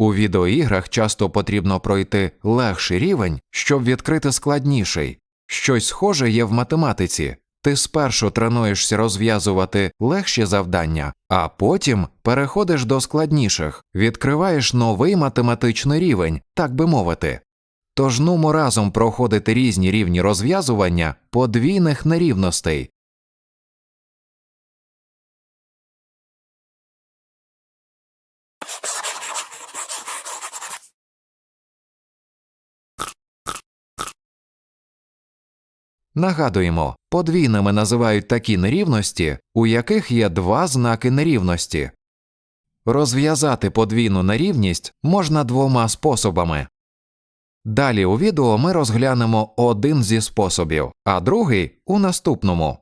У відеоіграх часто потрібно пройти легший рівень, щоб відкрити складніший. Щось схоже є в математиці. Ти спершу тренуєшся розв'язувати легші завдання, а потім переходиш до складніших, відкриваєш новий математичний рівень, так би мовити. Тож нумо разом проходити різні рівні розв'язування подвійних нерівностей. Нагадуємо, подвійними називають такі нерівності, у яких є два знаки нерівності. Розв'язати подвійну нерівність можна двома способами. Далі у відео ми розглянемо один зі способів, а другий у наступному.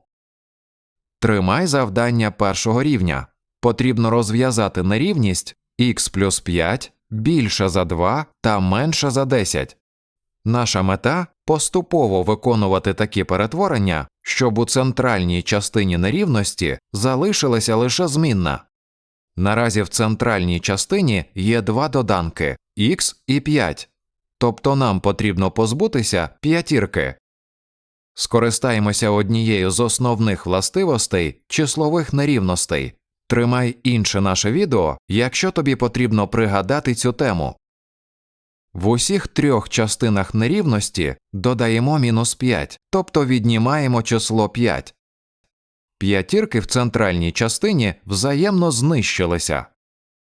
Тримай завдання першого рівня. Потрібно розв'язати нерівність х плюс 5 більше за 2 та менше за 10. Наша мета поступово виконувати такі перетворення, щоб у центральній частині нерівності залишилася лише змінна. Наразі в центральній частині є два доданки х і 5, тобто нам потрібно позбутися п'ятірки. Скористаємося однією з основних властивостей числових нерівностей. Тримай інше наше відео, якщо тобі потрібно пригадати цю тему. В усіх трьох частинах нерівності додаємо мінус 5, тобто віднімаємо число 5. П'ятірки в центральній частині взаємно знищилися.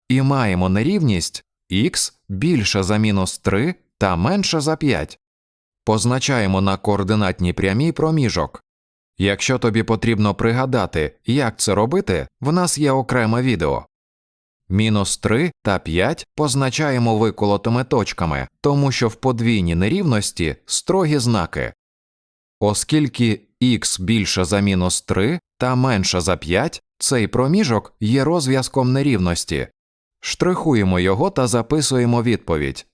І маємо нерівність х більше за мінус 3 та менше за 5. Позначаємо на координатній прямій проміжок. Якщо тобі потрібно пригадати, як це робити, в нас є окреме відео. Мінус 3 та 5 позначаємо виколотими точками, тому що в подвійній нерівності строгі знаки. Оскільки х більше за мінус 3 та менше за 5, цей проміжок є розв'язком нерівності. Штрихуємо його та записуємо відповідь.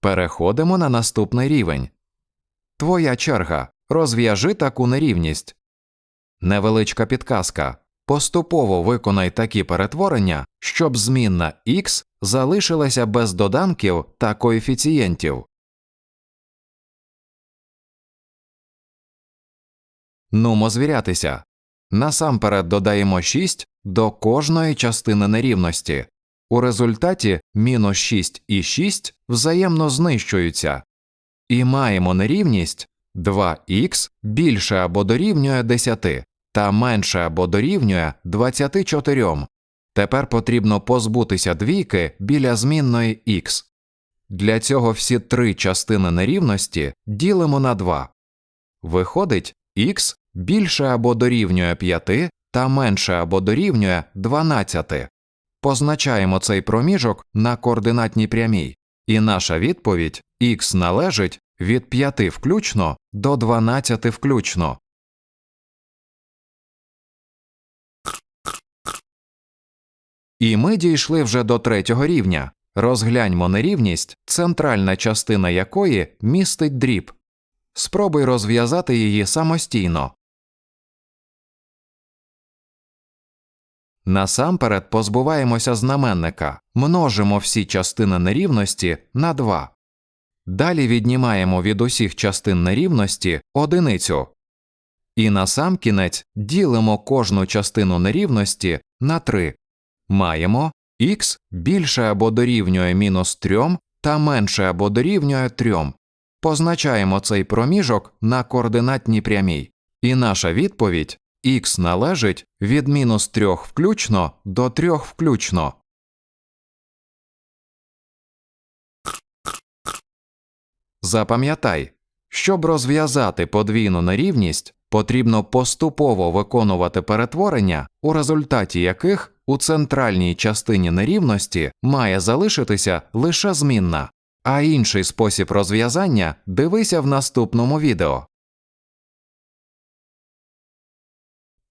Переходимо на наступний рівень. Твоя черга. Розв'яжи таку нерівність. Невеличка підказка. Поступово виконай такі перетворення, щоб змінна x залишилася без доданків та коефіцієнтів. Нумо звірятися. Насамперед додаємо 6 до кожної частини нерівності. У результаті мінус 6 і 6 взаємно знищуються. І маємо нерівність 2х більше або дорівнює 10 та менше або дорівнює 24. Тепер потрібно позбутися двійки біля змінної х. Для цього всі три частини нерівності ділимо на 2. Виходить х більше або дорівнює 5 та менше або дорівнює 12. Позначаємо цей проміжок на координатній прямій, і наша відповідь х належить від 5 включно до 12 включно. І ми дійшли вже до третього рівня. Розгляньмо нерівність, центральна частина якої містить дріб. Спробуй розв'язати її самостійно. Насамперед позбуваємося знаменника, множимо всі частини нерівності на 2. Далі віднімаємо від усіх частин нерівності одиницю. І насамкінець ділимо кожну частину нерівності на 3. Маємо х більше або дорівнює мінус 3 та менше або дорівнює 3. Позначаємо цей проміжок на координатній прямій. І наша відповідь х належить від мінус 3 включно до 3 включно. Запам'ятай, щоб розв'язати подвійну нерівність, потрібно поступово виконувати перетворення, у результаті яких у центральній частині нерівності має залишитися лише змінна, а інший спосіб розв'язання дивися в наступному відео.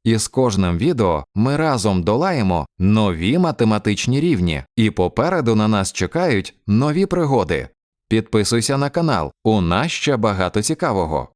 І з кожним відео ми разом долаємо нові математичні рівні, і попереду на нас чекають нові пригоди. Підписуйся на канал, у нас ще багато цікавого.